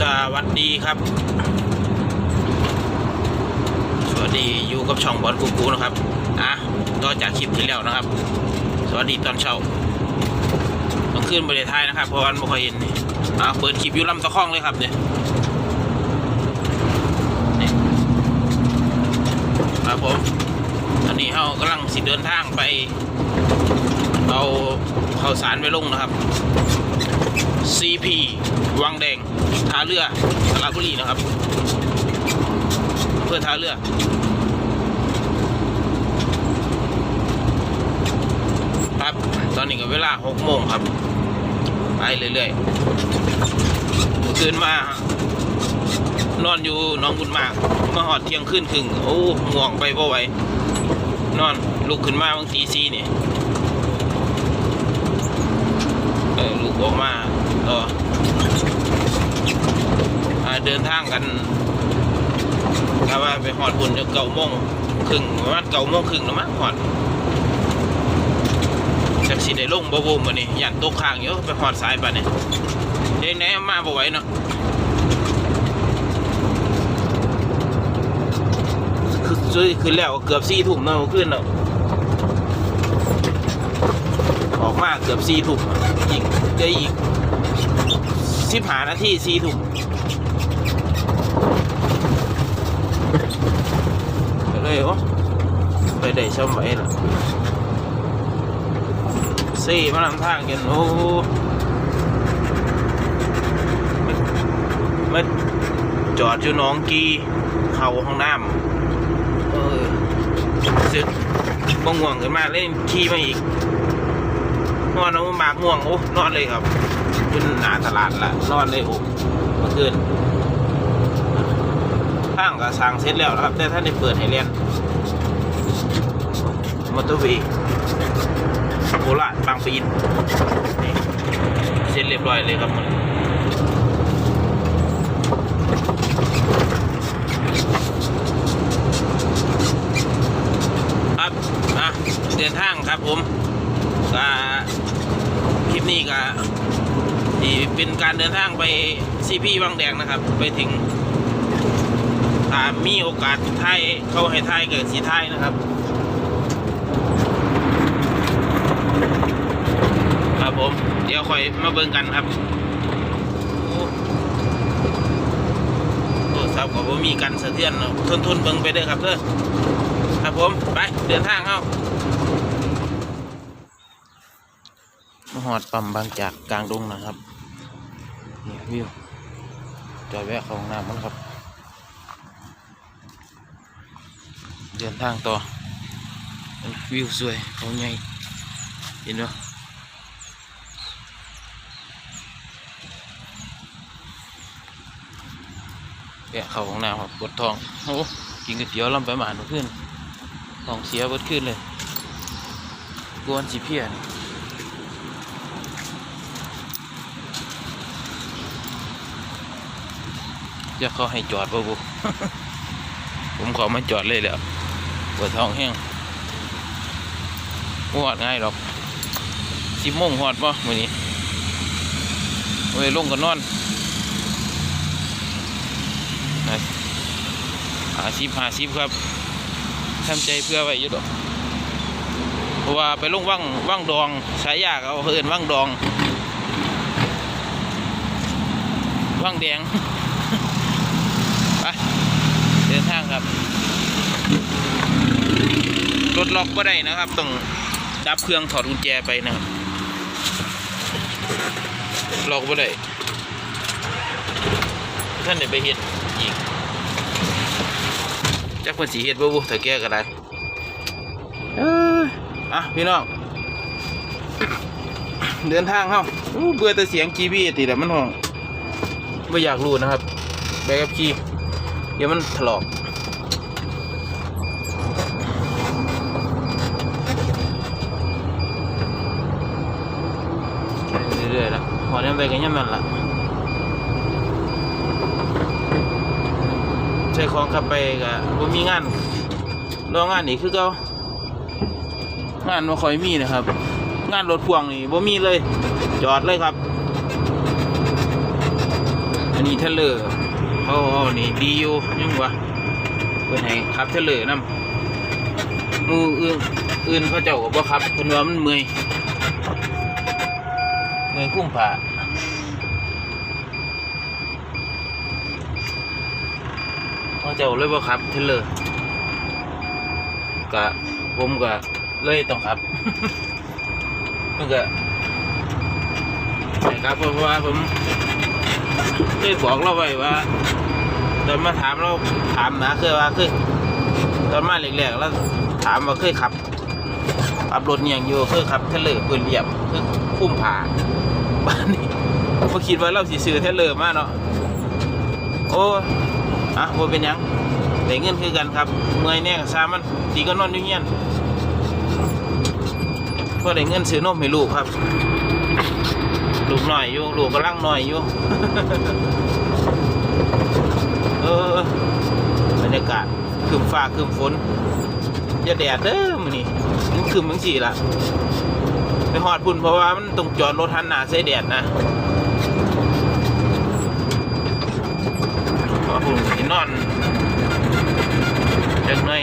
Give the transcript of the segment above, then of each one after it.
สวัสดีครับ สวัสดีอยู่กับช่องบอลกูกูนะครับ อะต่อจากคลิปที่แล้วนะครับ สวัสดีตอนเช้า ต้องขึ้นบริไทยนะครับ เพราะวันไม่ค่อยเห็นนี่อะเปิดคลิปอยู่ลำตะคองเลยครับเนี่ยนี่ครับผมตอนนี้เรากำลังสิเดินทางไป เอาข้าวสารไปลงนะครับ CP วังแดงท่าเรือสระบุรีนะครับ เพื่อท่าเรือครับตอนนี้ก็เวลาหกโมงครับ ไปเรื่อยๆเมื่อคืนมานอนอยู่น้องบุญมากมาหอดเที่ยงคืนครึ่งโอ้ง่วงไปบ่ไหวนอนลุกขึ้นมาบางตีซีนี่เออลูกออกมา ต่ออเดินทางกันถ้าว่าไปหอดบุญเก่าโมงครึ่งประมาณเก่าโมงครึ่งแล้วมั้งหอดจากสิได้ลงบ่บ่มื้อนี้ย่านตกข้างอยู่ไปหอดสายปานนี้เด้ไหนมาบ่ไหวเนาะคือซื้อแล้วเกือบ4ทุ่มเนาะเมื่อคืนเนาะออกมาเกือบสี่ถุงอีกจะอีก สิบหานาทีสี่ถุกเลยโอ้ไปได้ช่อมไว้ละสี่มานำทางกันโอ้มาจอดอยู่น้องกีเข่าห้องน้ำเออสึกบ่ง่วงขึ้นมาเล่นขี่มาอีกนอนเอาหมากม่วงโอ้นอนเลยครับ ขึ้นหนาตลาดละนอนเลยโอ้เมื่อคืนข้างก็สางเสร็จแล้วนะครับ แต่ท่านได้เปิดให้เรียนมอเตอร์เวย์โคราชบางปีนี้เสร็จเรียบร้อยเลยครับมันครับอะเดินทางครับผมก็คลิปนี้ก็ ที่เป็นการเดินทางไปซีพีวังแดงนะครับ ไปถึงถ้ามีโอกาสไทยเข้าให้ไทยเกิดสีไทยนะครับครับผม เดี๋ยวคอยมาเบิ่งกันครับโอ้โทรศัพท์ก็บ่มีกันสะเทือนเนทนทนเบิ่งไปเด้อครับเด้อครับผม ไปเดินทางเข้ามาหอดปั๊มบางจากกลางดงนะครับ นี่วิวจอดแวะเข้าห้องน้ำมันครับ เดินทางต่อเป็นวิวสวยเขาใหญ่เห็นไหมแวะเข้าห้องน้ำครับปวดท้องโอ้กินก๋วยเตี๋ยวลำไปหมาหนุขึ้นท้องเสียเบิดขึ้นเลยกวนสีเพียน จะเขาให้จอดป่ะบุผมขอมาจอดเลยแหล้วปวดท้องแห้งหอดง่ายหรอกสิบโมงหอดป่ะมื้อนี้เว้ยลงกันนอนนะหาซิบหาซิบครับทำใจเพื่อไว้อยู่ดอกเพราะว่าไปลงว่างว่างดองสายยากเอาเอินว่างดองว่างแดง ไปเดิ นทางครับรถล็อกก็ได้นะครับต้องดับเครื่องถอดกุญแจไปนะครับล็อกก็ได้ท่านเดี๋ยวไปเฮ็ดอีกจักเพิ่นสีเฮ็ดบ่บุถ้าแก้ก็ได้เอ้ยอะพี่น้องเดินทางเข้าเบื่อแต่เสียง GPS ติดแหละมันห้องไม่อยากรู้นะครับไปกับขี่เดี๋ยวมันถลอก รื่อยๆล้วหอดยังไปกันยังมันละใช้ของขับไปกะว่ามีงานรองานนี่คือเก็งานว่าคอยมีนะครับ งานรถพ่วงนี่บ่มีเลย จอดเลยครับ อันนี้เทเลอร์เขาเอานี่ดีอยู่ยังวะเพื่อนให้ขับเทเลอร์นำมืออื่นอื่นเขาเจ้าก็บ่ครับเพิ่นว่ามันเมื่อย มื่อยคุ้มผ่าเขาเจ้าเลยบ่ครับเทเลอร์กะผมก็เลยต้องครับมันก็ใช่ครับเพราะว่าผมเคยบอกเราไว้ว่า ตอนมาถามเราถามนะเคยว่าเคยตอนมาแรกๆแล้วถามว่าเคยขับขับรถเนียงอยู่เคยขับเทเลอร์ปืนเหยียบ คือคุ้มผ่าบ้านนี้พอคิดว่าเราสิซื้อเทเลอร์มาเนาะโอ้อะโมเป็นยังได้เงินคือกันครับเมื่อยแน่ซามันดีก็นอนอยู่เงี้ยนพอได้เงินซื้อนมให้ลูกครับ ลูกหน่อยอยู่ลูกกำลังหน่อยอยู่เออบรรยากาศคืมฟ้าคืมฝนอย่าแดดเด้อมันนี่มันคืมมังสี่ละ ไปหอดพุ่นเพราะว่ามันต้องจอดรถทันหนาใส่แดดนะเพราะพุ่นสินอนจังหน่อย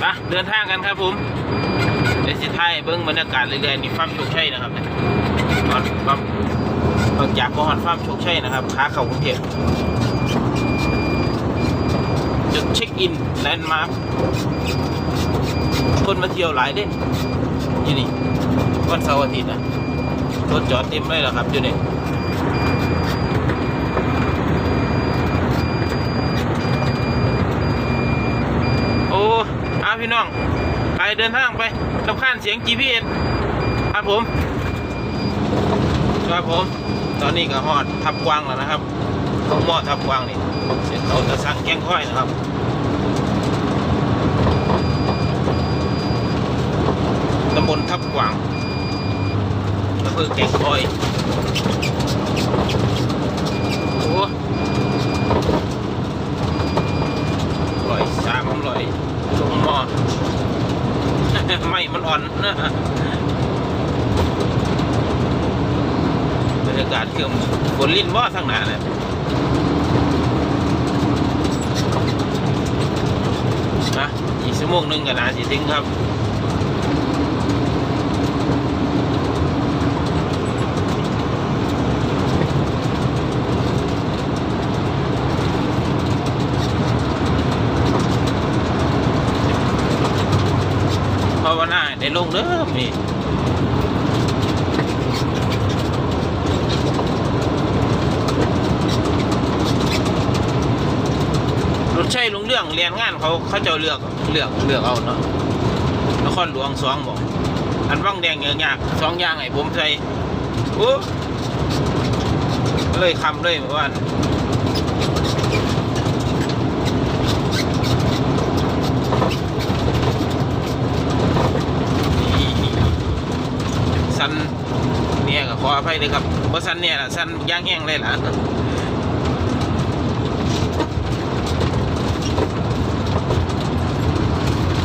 ไปเดินทางกันครับผมเดี๋ยวสิท้ายเบิ้งบรรยากาศเรื่อยๆนี่ฟ้ามโชคชัยนะครับเนี่ยตอนฟามออกจากกองหันฟามโชคชัยนะครับขาเข้ากรุงเทพจุดเช็คอินแลนด์มาร์ค คนมาเที่ยวหลายเด้อยู่นี่วันเสาร์อาทิตย์นะรถจอดเต็มเลยเหรอครับอยู่นี่โอ้อาพี่น้อง ไปเดินทางไปสำคัญเสียง GPS ครับผมครับผม ตอนนี้ก็ฮอดทับกวางแล้วนะครับเขาหม้อทับกวางนี่เสร็จเขาจะสั่งแกงค่อยนะครับ ตำบลทับกวางอำเภอแก่งคอย โอ้อร่อยสามอร่อยลงม้อไม่มันอ่อนนะบรรยากาศคือฝนลิ้นว่าทางหน้าเนี่ยนะอีกชั่วโมงหนึงกันนะสิถึงครับ ภาวนาให้ ได้ลงเด้อนี่รถใช่ลุงเรื่องเรียนงานเขาเขาเจะเลือกเลือกเลือกเอาเนาะนครหลวงสองบอกอันว่างแดงเยอะยากสองอย่างไอ้ผมใส่โอ้เลยคำเลยเมื่อวาน สันเนี่ยก็ขออภัยเลยครับเพราะสันเนี่ยล่ะสันย่างแห้งเลยล่ะ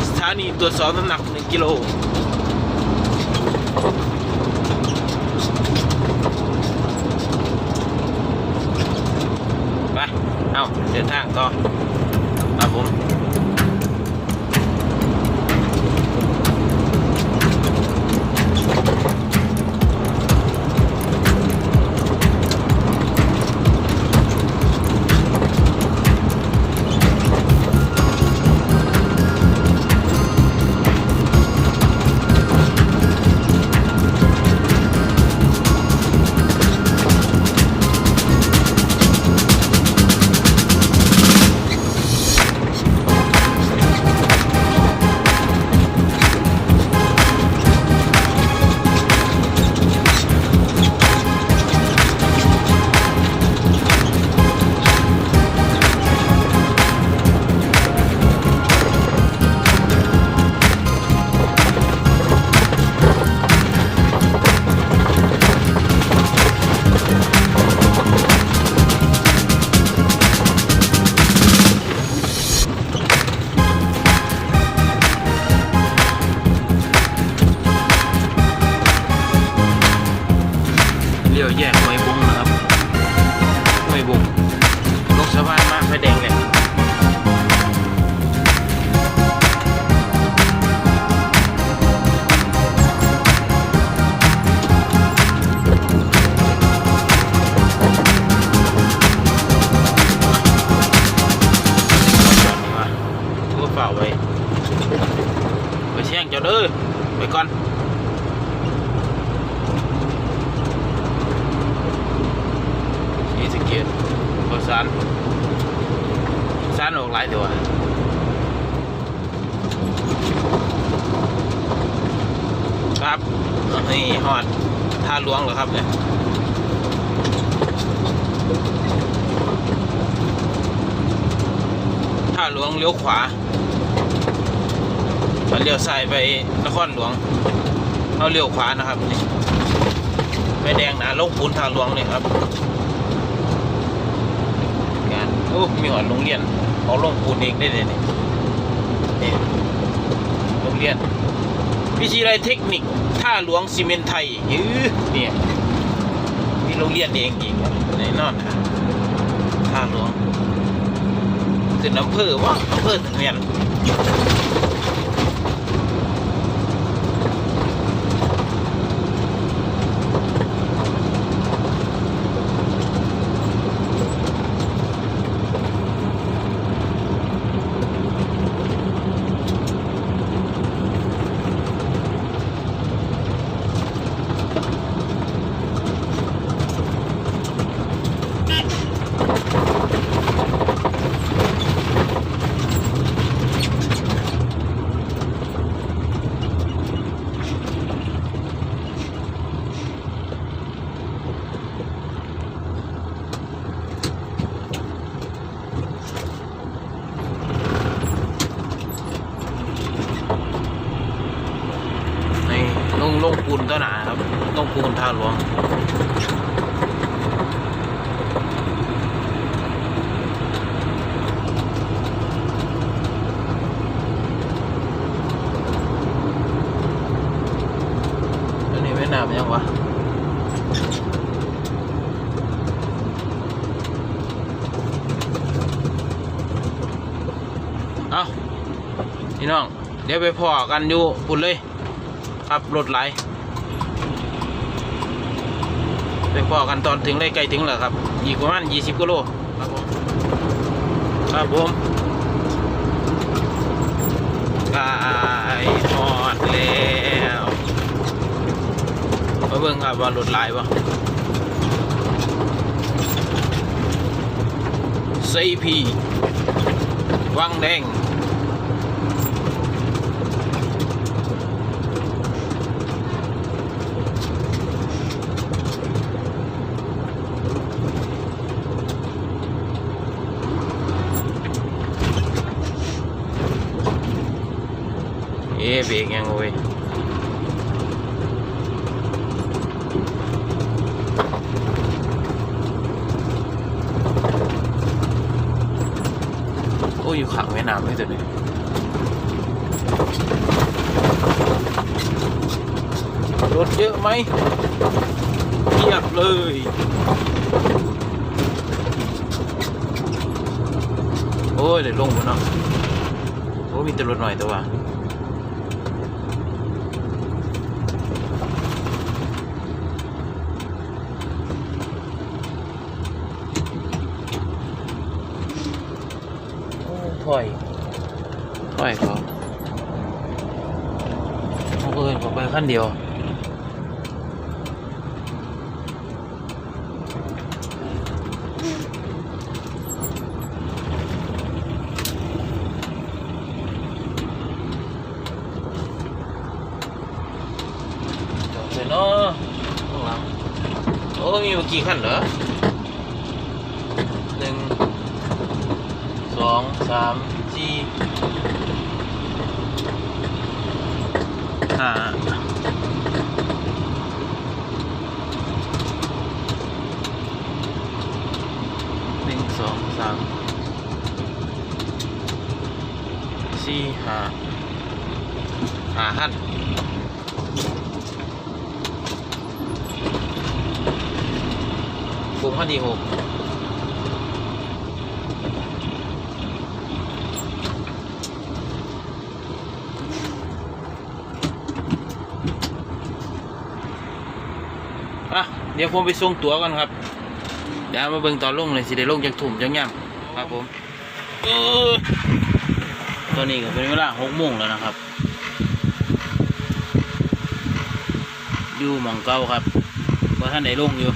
สถานีตรวจสอบน้ำหนัก1กิโลไปเอาเดินทางต่อครับผม หลวงเหรอครับเนี่ยท่าหลวงเลี้ยวขวาถ้าเลี้ยวซ้ายไปนครหลวงเอาเลี้ยวขวานะครับนี่ไฟแดงนะลงปูนท่าหลวงเลยครับงานโอ้มีหอดโรงเรียนเขาลงปูนเองได้เลยนี่โรงเรียน วิทยาลัยเทคนิคท่าหลวงซีเมนไทยยื้อเนี่ยมีโรงเรียนเองอีกครับในนอนนะท่าหลวงขึ้นอำเภอว่าอำเภอถึงเรียนในลงลงปูนตัวหนาครับ ลงปูนท่าหลวงอันนี้แม่น้ำยังวะเอาพี่น้อง เดี๋ยวไปพอกันอยู่ปุ่นเลย ครับรถไหล ไปพอกันตอนถึงได้ใกล้ถึงแล้วครับอีกประมาณยี่สิบกิโลครับผมครับผมกายทอดแล้วมาเบิ่งครับว่ารถไหลปะซีพีวังแดง เอ๊เบรกยังเว้ยโอ้อยู่ขังแม่น้ำไม่ตัวนี้รถเยอะไหมเทียบเลยโอ้ยเดี๋ยวลงบนเนาะโอ้มีแต่รถหน่อยตัว โอ้ถอยถอยเขาเขาเอินเขาไปขั้นเดียวจอดเลยเนาะข้างหลังโอ้มีกี่ขั้นเหรอหนึ่ง ส องสามสี่ห้าหนึ่งสองสามสี่ห้าห้าขั้นกลุ่มขั้นที่หก่ะเดี๋ยวผมไปส่งตั๋วกันครับเดี๋ยวมาเบิ่งตอนลงเลยสิได้ลงจากถุ่มจังย่ำครับผมตอนนี้ก็เป็นเวลาหกโมงแล้วนะครับ อยู่หมองเก่าครับว่าท่านได้ลงอยู่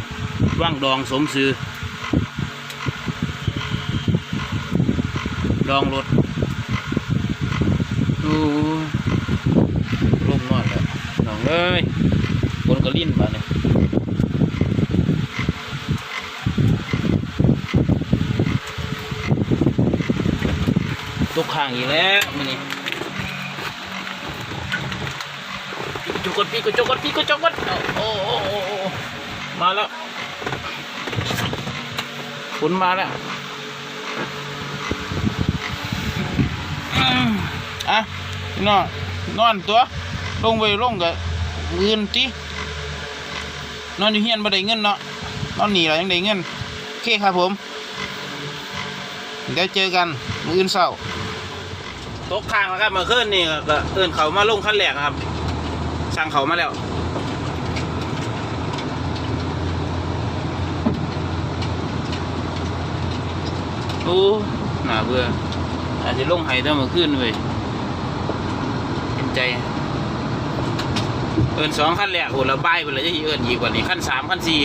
ว่างดองสมซื้อดองรถดูลงนอนแล้วน้องเอ้ยคนก็ลิ้นมาเนี่ย ตกข้างอีกแล้วมันนี่จุกกดพี่ก็จุกกดพี่ก็จุกกดโอ้โอ้โอ้มาแล้วฝนมาแล้วอะนองนอนตัว ลงไปลงกับเงินตินอนอยู่เฮียนบ่ได้เงินเนาะนอนหนีแล้วยังได้เงินโอเคครับผม เดี๋ยวเจอกันมื้ออื่นเช้า ตกทางแล้วครับเมื่อคืนนี่ก็เอิ้นเขามาลงขั้นแรกครับ สั่งเขามาแล้วโอ้หนาเบื่ออาจจะลงไห้ถ้าเมื่อคืนเว้ยเป็นใจ เอินสองขั้นแรกโหเราบ้ายไปเลยจะเอินอีกกว่านี้ขั้นสามขั้นสี่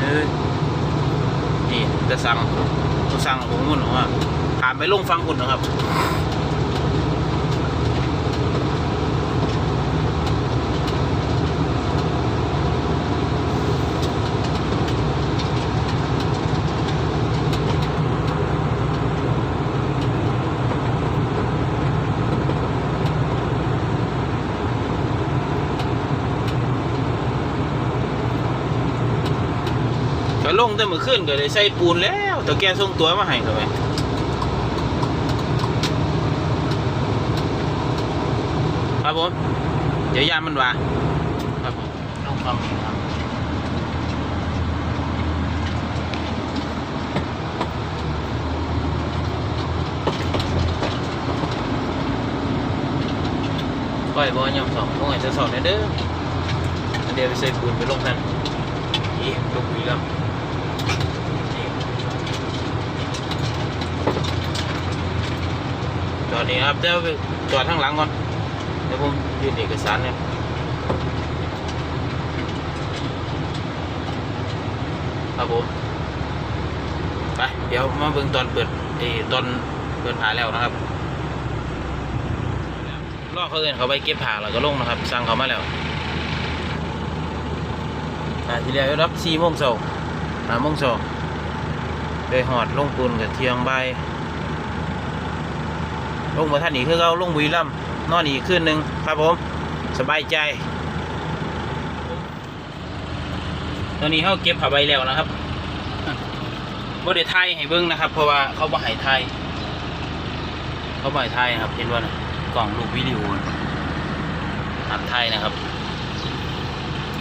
เออนี่จะสั่ง จะสั่งของมุ่นหรอว่าถามไปลงฟังคุณนะครับลงแต่เมื่อคืนก็เลยใส่ปูนแล้ว แต่แกส่งตัวมาให้ทำไมครับผมเดี๋ยวยามมันว่าครับผมลงความครับปล่อยบอลยำสองพวกไอ้ จองเด้อเดี๋ยวนี้ครับเดี๋ยวจอดข้างหลังก่อนเดี๋ยวผมยื่นเอกสารเนี่ยครับผมไปเดี๋ยวมาเบิ่งตอนเปิดเออตอนเปิดผาแล้วนะครับรอเขาเอินเขาไปเก็บผาแล้วก็ลงนะครับสั่งเขามาแล้วทีแรกรับสี่โมงเช้าห้าโมงเช้าเลยหอดลงปูนกับเทียงใบ ลงมาท่านอีกคือเราลงบุรีรัมนอนอีกคืนหนึ่งครับผมสบายใจ ตอนนี้เขาเก็บผ้าใบแล้วนะครับบ่ได้ไทยให้เบิ้งนะครับ เพราะว่าเขาบ่ให้ไทยเขาบ่ให้ไทยครับเห็นว่านะกล่องรูปวิดีโออัดไทยนะครับ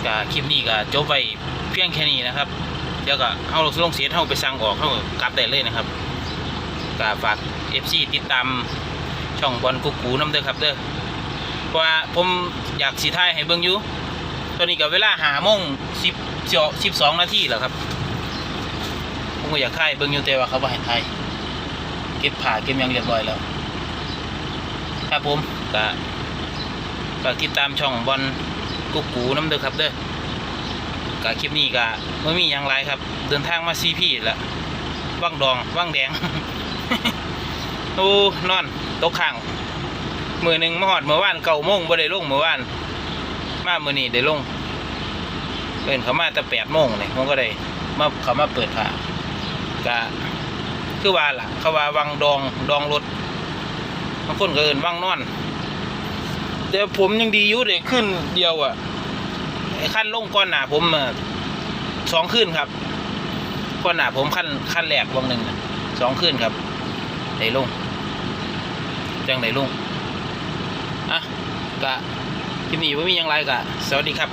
ก็คลิปนี้ก็จบไปเพียงแค่นี้นะครับเดี๋ยวก็เข้าลงเสียเข้าไปสั่งออกเข้ากลับได้เลยนะครับก็ฝาก FC ติดตาม ช่องบอลกุ๊กกูน้ำเด้อครับเด้อเพราะว่าผมอยากสีท้ายให้เบิ่งอยู่ตอนนี้ก็เวลาหาโมงสิบสิบสองนาทีแล้วครับ ผมก็อยากถ่ายเบิ่งอยู่แต่ว่าเขาบ่ให้ถ่ายเก็บผ่าเก็บยังเรียบร้อยแล้ว ครับผมก็ฝากติดตามช่องบอลกุ๊กกูน้ำเด้อครับเด้อกะคลิปนี้กะไม่มีอย่างไรครับ เดินทางมาซีพี่ละว่างดองว่างแดง โอ้นอนตกข้างมือหนึ่งมาหอดเมื่อวานเก่าโมงบ่ได้ลงเมื่อวาน มามือนี้ได้ลงเอินเขามาแต่แปดโมงเลยผมก็ได้มาเขามาเปิดผ่ากะคือว่าล่ะ เขาว่าวังดองดองรถบางคนก็เอินวังนอน แต่ผมยังดีอยู่เด็กขึ้นเดียวอะ่ะไอ้ขั้นลงก้อนหนาผมสองขึ้นครับก้อนหนาผมขั้นขั้นแรกวงหนึ่งสองขึ้นครับไหนลง จังไหนลุงอะกะคลิปนี้ว่ามียังไรกะ สวัสดีครับ